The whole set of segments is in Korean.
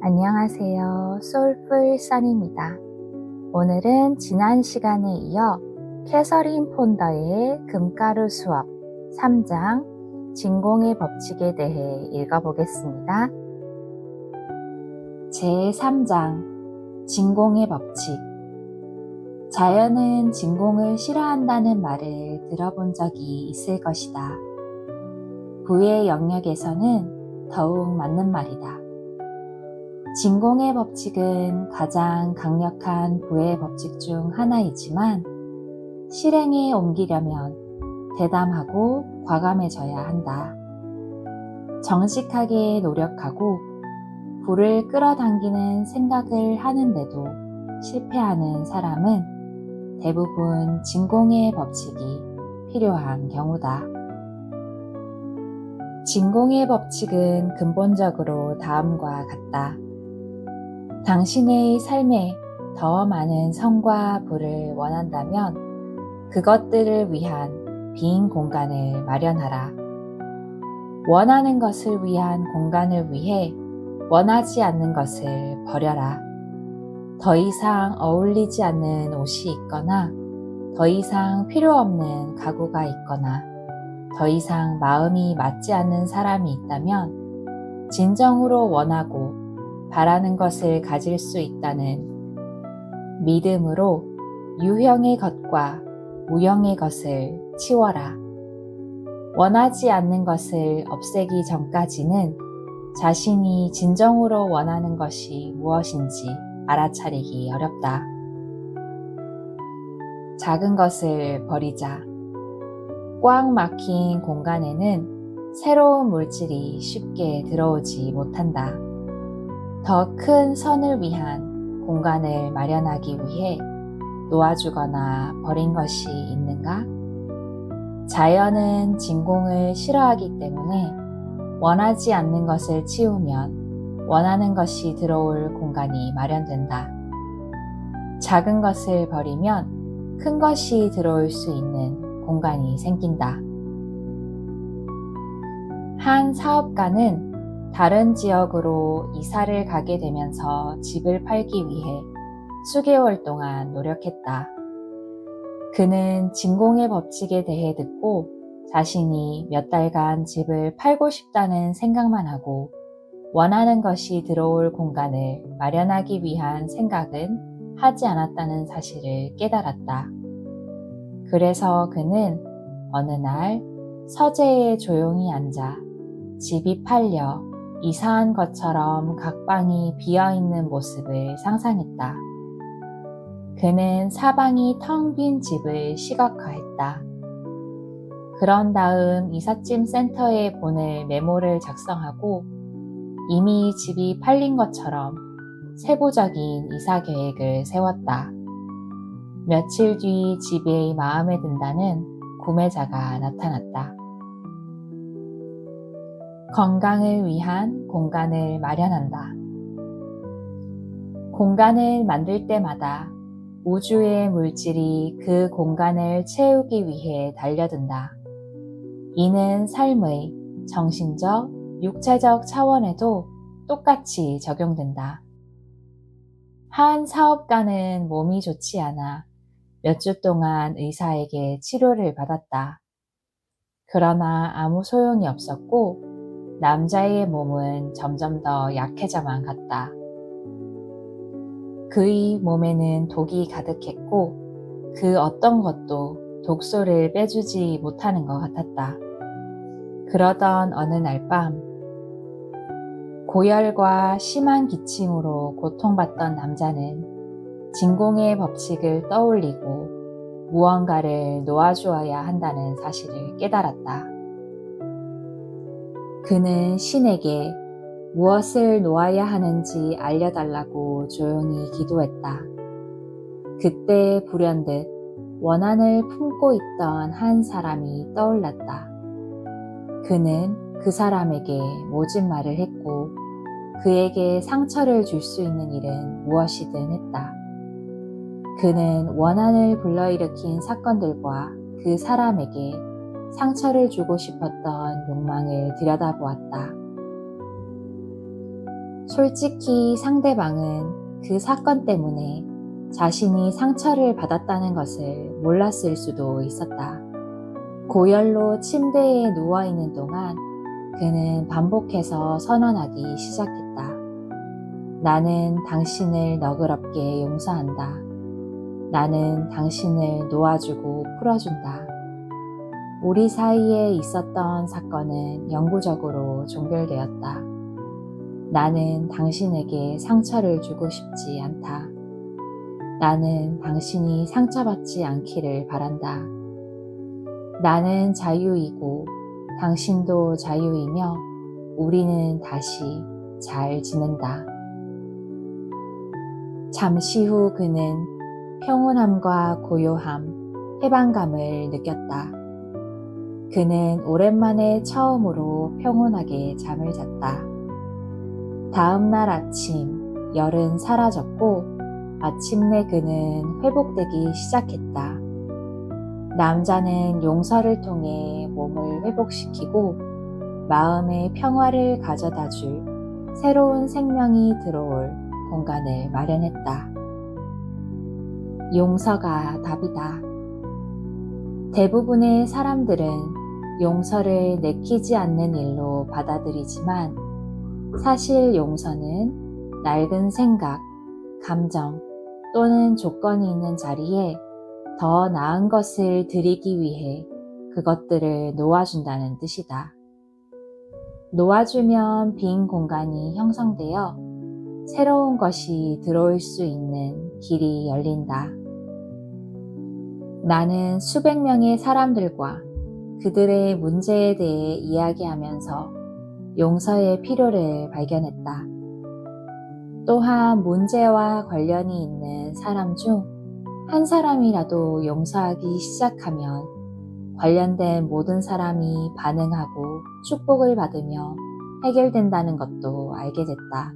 안녕하세요. 소울풀 선입니다. 오늘은 지난 시간에 이어 캐서린 폰더의 금가루 수업 3장 진공의 법칙에 대해 읽어보겠습니다. 제3장 진공의 법칙 자연은 진공을 싫어한다는 말을 들어본 적이 있을 것이다. 부의 영역에서는 더욱 맞는 말이다. 진공의 법칙은 가장 강력한 부의 법칙 중 하나이지만 실행에 옮기려면 대담하고 과감해져야 한다. 정직하게 노력하고 불을 끌어당기는 생각을 하는데도 실패하는 사람은 대부분 진공의 법칙이 필요한 경우다. 진공의 법칙은 근본적으로 다음과 같다. 당신의 삶에 더 많은 성과 부를 원한다면 그것들을 위한 빈 공간을 마련하라. 원하는 것을 위한 공간을 위해 원하지 않는 것을 버려라. 더 이상 어울리지 않는 옷이 있거나 더 이상 필요 없는 가구가 있거나 더 이상 마음이 맞지 않는 사람이 있다면 진정으로 원하고 바라는 것을 가질 수 있다는 믿음으로 유형의 것과 무형의 것을 치워라. 원하지 않는 것을 없애기 전까지는 자신이 진정으로 원하는 것이 무엇인지 알아차리기 어렵다. 작은 것을 버리자. 꽉 막힌 공간에는 새로운 물질이 쉽게 들어오지 못한다. 더 큰 선을 위한 공간을 마련하기 위해 놓아주거나 버린 것이 있는가? 자연은 진공을 싫어하기 때문에 원하지 않는 것을 치우면 원하는 것이 들어올 공간이 마련된다. 작은 것을 버리면 큰 것이 들어올 수 있는 공간이 생긴다. 한 사업가는 다른 지역으로 이사를 가게 되면서 집을 팔기 위해 수개월 동안 노력했다. 그는 진공의 법칙에 대해 듣고 자신이 몇 달간 집을 팔고 싶다는 생각만 하고 원하는 것이 들어올 공간을 마련하기 위한 생각은 하지 않았다는 사실을 깨달았다. 그래서 그는 어느 날 서재에 조용히 앉아 집이 팔려 이사한 것처럼 각 방이 비어 있는 모습을 상상했다. 그는 사방이 텅 빈 집을 시각화했다. 그런 다음 이삿짐 센터에 보낼 메모를 작성하고 이미 집이 팔린 것처럼 세부적인 이사 계획을 세웠다. 며칠 뒤 집이 마음에 든다는 구매자가 나타났다. 건강을 위한 공간을 마련한다. 공간을 만들 때마다 우주의 물질이 그 공간을 채우기 위해 달려든다. 이는 삶의 정신적, 육체적 차원에도 똑같이 적용된다. 한 사업가는 몸이 좋지 않아 몇 주 동안 의사에게 치료를 받았다. 그러나 아무 소용이 없었고 남자의 몸은 점점 더 약해져만 갔다. 그의 몸에는 독이 가득했고 그 어떤 것도 독소를 빼주지 못하는 것 같았다. 그러던 어느 날 밤, 고열과 심한 기침으로 고통받던 남자는 진공의 법칙을 떠올리고 무언가를 놓아주어야 한다는 사실을 깨달았다. 그는 신에게 무엇을 놓아야 하는지 알려달라고 조용히 기도했다. 그때 불현듯 원한을 품고 있던 한 사람이 떠올랐다. 그는 그 사람에게 모진 말을 했고 그에게 상처를 줄 수 있는 일은 무엇이든 했다. 그는 원한을 불러일으킨 사건들과 그 사람에게 상처를 주고 싶었던 욕망을 들여다보았다. 솔직히 상대방은 그 사건 때문에 자신이 상처를 받았다는 것을 몰랐을 수도 있었다. 고열로 침대에 누워있는 동안 그는 반복해서 선언하기 시작했다. 나는 당신을 너그럽게 용서한다. 나는 당신을 놓아주고 풀어준다. 우리 사이에 있었던 사건은 영구적으로 종결되었다. 나는 당신에게 상처를 주고 싶지 않다. 나는 당신이 상처받지 않기를 바란다. 나는 자유이고 당신도 자유이며 우리는 다시 잘 지낸다. 잠시 후 그는 평온함과 고요함, 해방감을 느꼈다. 그는 오랜만에 처음으로 평온하게 잠을 잤다. 다음 날 아침, 열은 사라졌고 마침내 그는 회복되기 시작했다. 남자는 용서를 통해 몸을 회복시키고 마음의 평화를 가져다 줄 새로운 생명이 들어올 공간을 마련했다. 용서가 답이다. 대부분의 사람들은 용서를 내키지 않는 일로 받아들이지만 사실 용서는 낡은 생각, 감정 또는 조건이 있는 자리에 더 나은 것을 드리기 위해 그것들을 놓아준다는 뜻이다. 놓아주면 빈 공간이 형성되어 새로운 것이 들어올 수 있는 길이 열린다. 나는 수백 명의 사람들과 그들의 문제에 대해 이야기하면서 용서의 필요를 발견했다. 또한 문제와 관련이 있는 사람 중 한 사람이라도 용서하기 시작하면 관련된 모든 사람이 반응하고 축복을 받으며 해결된다는 것도 알게 됐다.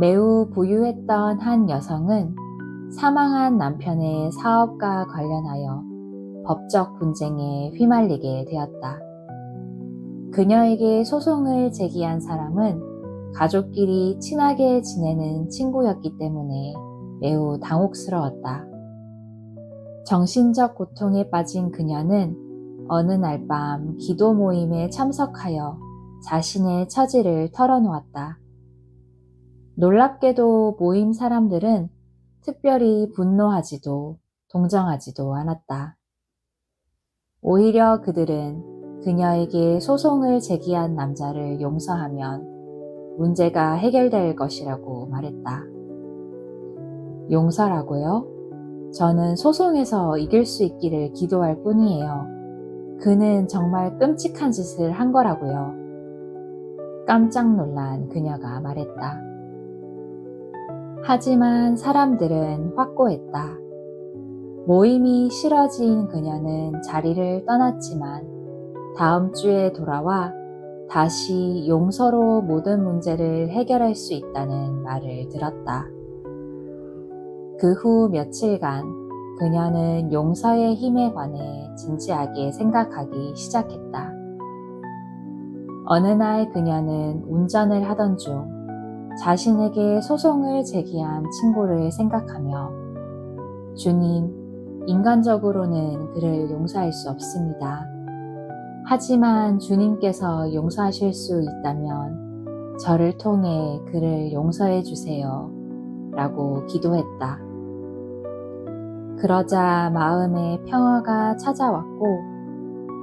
매우 부유했던 한 여성은 사망한 남편의 사업과 관련하여 법적 분쟁에 휘말리게 되었다. 그녀에게 소송을 제기한 사람은 가족끼리 친하게 지내는 친구였기 때문에 매우 당혹스러웠다. 정신적 고통에 빠진 그녀는 어느 날 밤 기도 모임에 참석하여 자신의 처지를 털어놓았다. 놀랍게도 모임 사람들은 특별히 분노하지도 동정하지도 않았다. 오히려 그들은 그녀에게 소송을 제기한 남자를 용서하면 문제가 해결될 것이라고 말했다. 용서라고요? 저는 소송에서 이길 수 있기를 기도할 뿐이에요. 그는 정말 끔찍한 짓을 한 거라고요. 깜짝 놀란 그녀가 말했다. 하지만 사람들은 확고했다. 모임이 싫어진 그녀는 자리를 떠났지만 다음 주에 돌아와 다시 용서로 모든 문제를 해결할 수 있다는 말을 들었다. 그 후 며칠간 그녀는 용서의 힘에 관해 진지하게 생각하기 시작했다. 어느 날 그녀는 운전을 하던 중 자신에게 소송을 제기한 친구를 생각하며 주님, 인간적으로는 그를 용서할 수 없습니다. 하지만 주님께서 용서하실 수 있다면 저를 통해 그를 용서해 주세요. 라고 기도했다. 그러자 마음에 평화가 찾아왔고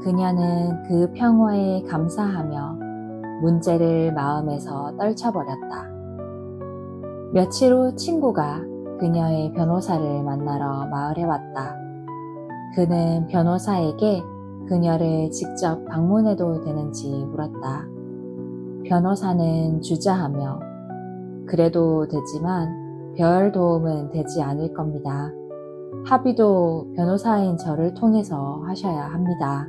그녀는 그 평화에 감사하며 문제를 마음에서 떨쳐버렸다. 며칠 후 친구가 그녀의 변호사를 만나러 마을에 왔다. 그는 변호사에게 그녀를 직접 방문해도 되는지 물었다. 변호사는 주저하며 그래도 되지만 별 도움은 되지 않을 겁니다. 합의도 변호사인 저를 통해서 하셔야 합니다.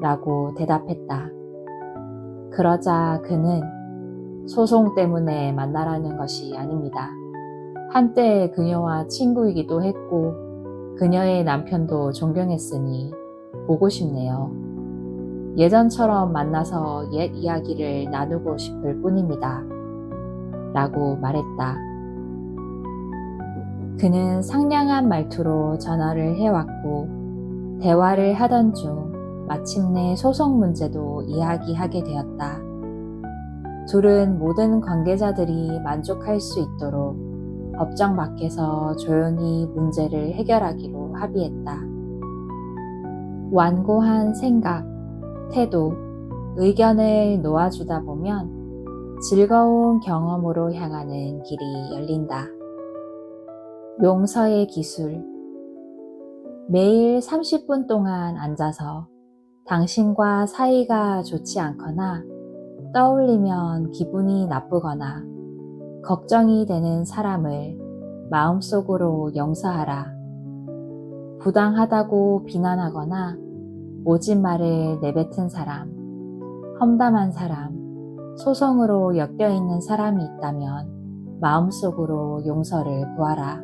라고 대답했다. 그러자 그는 소송 때문에 만나라는 것이 아닙니다. 한때 그녀와 친구이기도 했고 그녀의 남편도 존경했으니 보고 싶네요. 예전처럼 만나서 옛 이야기를 나누고 싶을 뿐입니다. 라고 말했다. 그는 상냥한 말투로 전화를 해왔고, 대화를 하던 중 마침내 소송 문제도 이야기하게 되었다. 둘은 모든 관계자들이 만족할 수 있도록 법정 밖에서 조용히 문제를 해결하기로 합의했다. 완고한 생각, 태도, 의견을 놓아주다 보면 즐거운 경험으로 향하는 길이 열린다. 용서의 기술. 매일 30분 동안 앉아서 당신과 사이가 좋지 않거나 떠올리면 기분이 나쁘거나 걱정이 되는 사람을 마음속으로 용서하라. 부당하다고 비난하거나 모진 말을 내뱉은 사람, 험담한 사람, 소송으로 엮여 있는 사람이 있다면 마음속으로 용서를 구하라.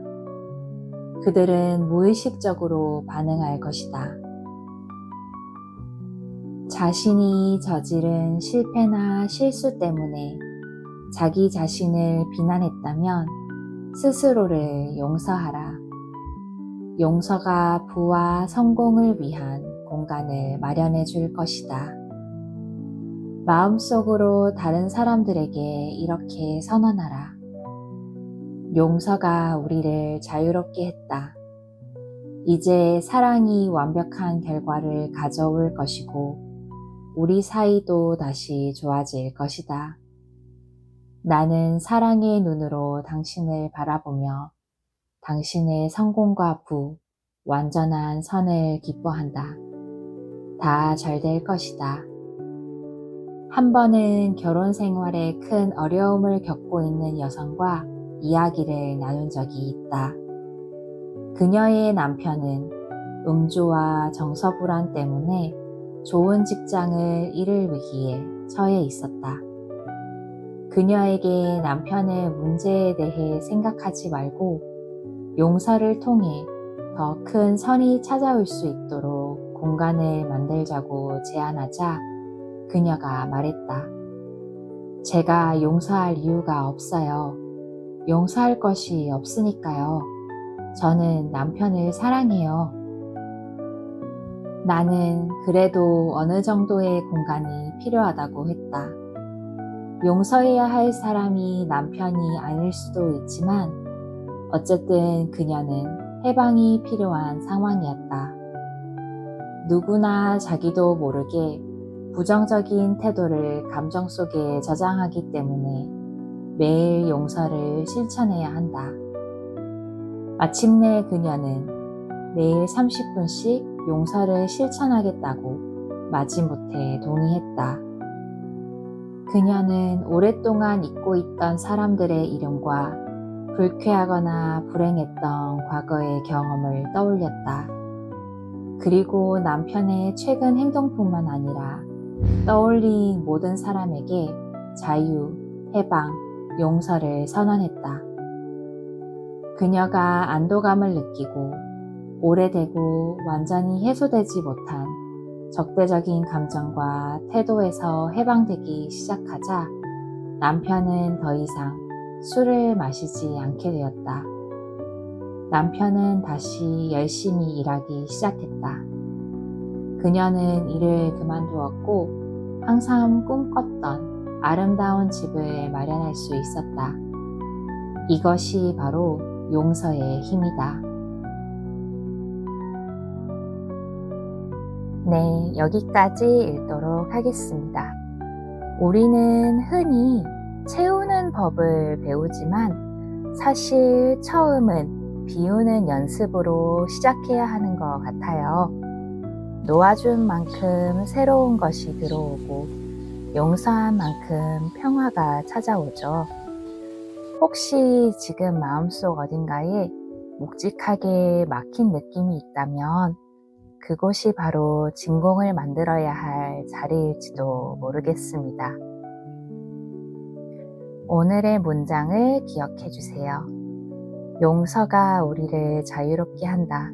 그들은 무의식적으로 반응할 것이다. 자신이 저지른 실패나 실수 때문에 자기 자신을 비난했다면 스스로를 용서하라. 용서가 부와 성공을 위한 공간을 마련해 줄 것이다. 마음속으로 다른 사람들에게 이렇게 선언하라. 용서가 우리를 자유롭게 했다. 이제 사랑이 완벽한 결과를 가져올 것이고, 우리 사이도 다시 좋아질 것이다. 나는 사랑의 눈으로 당신을 바라보며 당신의 성공과 부, 완전한 선을 기뻐한다. 다 잘 될 것이다. 한 번은 결혼 생활에 큰 어려움을 겪고 있는 여성과 이야기를 나눈 적이 있다. 그녀의 남편은 음주와 정서불안 때문에 좋은 직장을 잃을 위기에 처해 있었다. 그녀에게 남편의 문제에 대해 생각하지 말고 용서를 통해 더 큰 선이 찾아올 수 있도록 공간을 만들자고 제안하자 그녀가 말했다. 제가 용서할 이유가 없어요. 용서할 것이 없으니까요. 저는 남편을 사랑해요. 나는 그래도 어느 정도의 공간이 필요하다고 했다. 용서해야 할 사람이 남편이 아닐 수도 있지만 어쨌든 그녀는 해방이 필요한 상황이었다. 누구나 자기도 모르게 부정적인 태도를 감정 속에 저장하기 때문에 매일 용서를 실천해야 한다. 마침내 그녀는 매일 30분씩 용서를 실천하겠다고 마지못해 동의했다. 그녀는 오랫동안 잊고 있던 사람들의 이름과 불쾌하거나 불행했던 과거의 경험을 떠올렸다. 그리고 남편의 최근 행동뿐만 아니라 떠올린 모든 사람에게 자유, 해방, 용서를 선언했다. 그녀가 안도감을 느끼고 오래되고 완전히 해소되지 못한 적대적인 감정과 태도에서 해방되기 시작하자 남편은 더 이상 술을 마시지 않게 되었다. 남편은 다시 열심히 일하기 시작했다. 그녀는 일을 그만두었고 항상 꿈꿨던 아름다운 집을 마련할 수 있었다. 이것이 바로 용서의 힘이다. 네, 여기까지 읽도록 하겠습니다. 우리는 흔히 채우는 법을 배우지만 사실 처음은 비우는 연습으로 시작해야 하는 것 같아요. 놓아준 만큼 새로운 것이 들어오고 용서한 만큼 평화가 찾아오죠. 혹시 지금 마음속 어딘가에 묵직하게 막힌 느낌이 있다면 그곳이 바로 진공을 만들어야 할 자리일지도 모르겠습니다. 오늘의 문장을 기억해 주세요. 용서가 우리를 자유롭게 한다.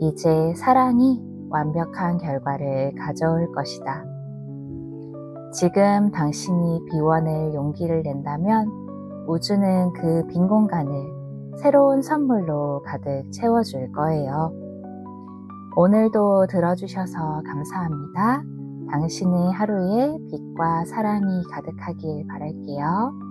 이제 사랑이 완벽한 결과를 가져올 것이다. 지금 당신이 비워낼 용기를 낸다면 우주는 그 빈 공간을 새로운 선물로 가득 채워줄 거예요. 오늘도 들어주셔서 감사합니다. 당신의 하루에 빛과 사랑이 가득하길 바랄게요.